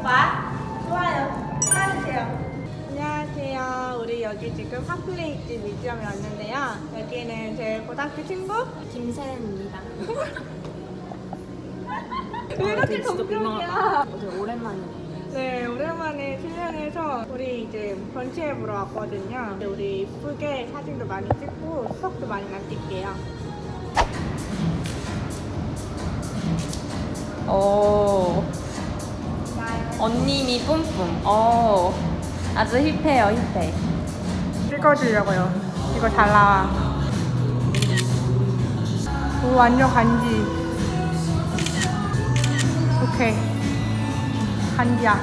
구독과 좋아요 눌러주세요. 안녕하세요. 우리 여기 지금 핫플레이스 뮤지엄에 왔는데요. 여기는 제 고등학교 친구 김세은입니다. 왜 이렇게 진짜 동경이야? 어제 오랜만이네. 네, 오랜만에 출연해서 우리 이제 번치해 보러 왔거든요. 우리 이쁘게 사진도 많이 찍고 수석도 많이 남길게요. 오, 언님이 뿜뿜. 오, 아주 힙해요, 힙해. 찍어주려고요. 이거 잘 나와. 오, 완전 간지. 오케이. 간지야.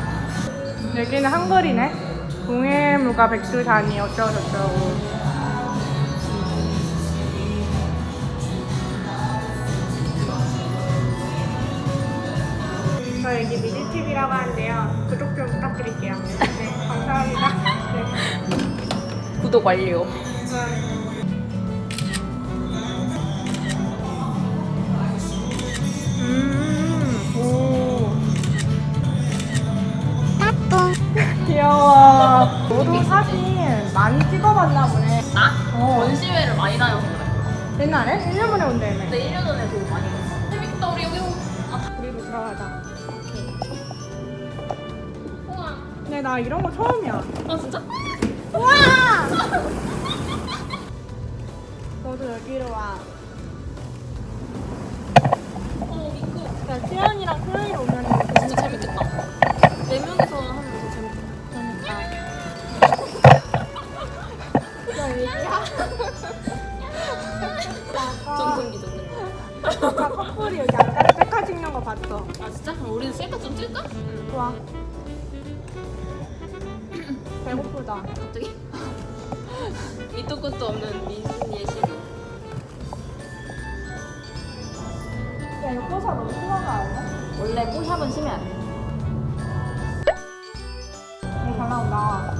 여기는 한글이네. 동해물과 백두산이 어쩌고저쩌고. 저 여기 미니TV라고 하는데요. 구독 좀 부탁드릴게요. 네, 감사합니다. 네. 구독 완료. 음, 오. 귀여워. 너도 사진 많이 찍어봤나 보네. 나? 어. 전시회를 많이 다녀서 그래. 옛날에? 1년 만에 온다며. 근데 1년 전에 되게 많이 갔어. 재밌겠다, 우리 여기. 아, 우리도 들어가자. 우와. 근데 나 이런 거 처음이야. 아, 진짜? 우와! 너도 여기로 와. 어, 미끄. 야, 수연이랑 소연이 오면 진짜 재밌겠다. 네 명이서 게더 재밌겠다. 야, 얘기야. 아까, 전등기, 전등기. 아까 커플이 여기 앉아서 셀카 찍는 거 봤어. 아, 진짜? 그럼 우리는 셀카 좀 찍을까? 응. 좋아. 배고프다. 갑자기. 밑도 끝도 없는 민순이의 시간. 야, 이거 포사 너무 심한 거 아니야? 원래 뽀샵은 심해야 돼. 이거 잘 나온다.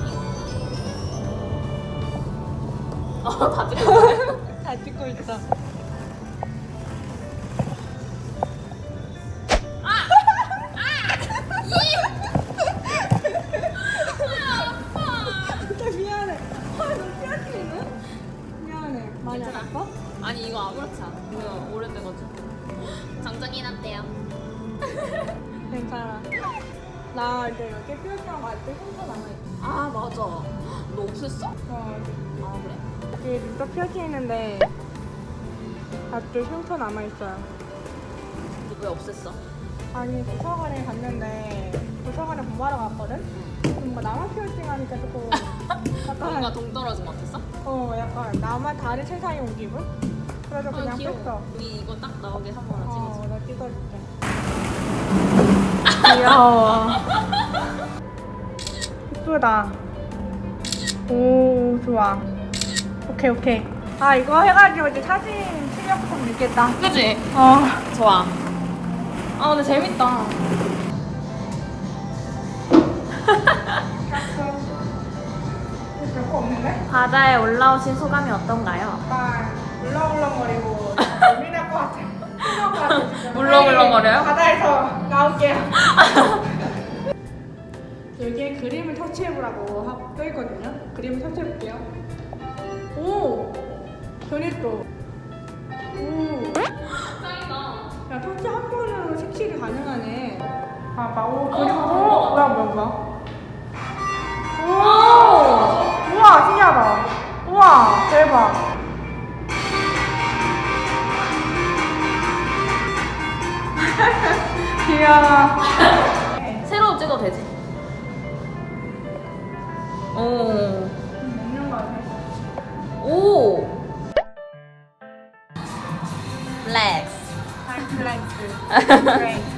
어, 다 찍고 있어. 잘 찍고 있어. 많이 괜찮아. 아파? 아니 이거 아무렇지 않아. 이거 오래돼가지고. 정정이 났대요. 괜찮아. 나 이제 여기 피아티랑 할때 흉터 남아있어. 아 맞아. 너 없앴어? 어, 아 그래? 여기 눈썹 피아티 있는데 아직 흉터 남아있어요. 너왜 없앴어? 아니 도서관에 갔는데 도서관에 공부하러 갔거든? 뭔가 나만 피어싱 하니까 조금 뭔가 약간 동떨어진 것 같았어? 어 약간 나만 다른 세상에 온 기분? 그래서 그냥 아, 귀여워. 뺐어 우리 이거 딱 나오게 한 번만 찍어줘. 어나 찍어줄게 귀여워 이쁘다 오 좋아 오케이 오케이 아 이거 해가지고 이제 사진 실력 좀 있겠다 그지? 어 좋아. 아 근데 재밌다. 별거 없는데? 바다에 올라오신 소감이 어떤가요? 약간 울렁울렁거리고 예민할 것 같아. 힘들 것 같아, 지금. 울렁울렁거려요? 빨리 바다에서 나올게요. 여기에 그림을 터치해보라고 하- 써 있거든요. 그림을 터치해볼게요. 오! 변했어. 봐봐, 오, 그림, 오! 뭐야, 뭐야, 뭐야. 오! 우와, 신기하다. 우와, 대박. 귀여워. 새로 찍어도 되지? 오. 먹는 거 같아. 오. 플렉스. 하이플라이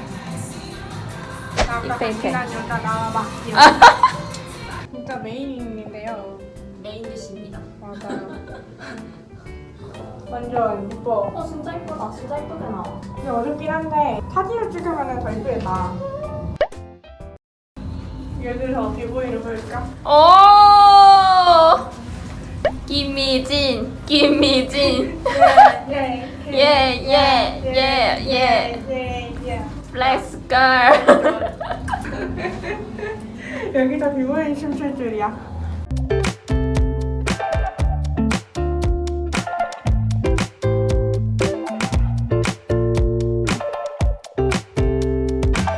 트. 그래. 아까 이페, 이페. 같이 여자 나와봐. 진짜 메인인데요. 메인 디쉬입니다. 맞아요. 완전 이뻐. 어 진짜 이쁘다. 진짜 이쁘게 나와. 근데 어렵긴 한데 사진을 찍으면 더 이쁘겠다. 예를 들어서 비보이를 보일까? 오. 김미진, 김미진, 예, 예, 예, 예, 예. 예, 예. 플렉스 걸. 여기다 비모인 춤출 줄이야.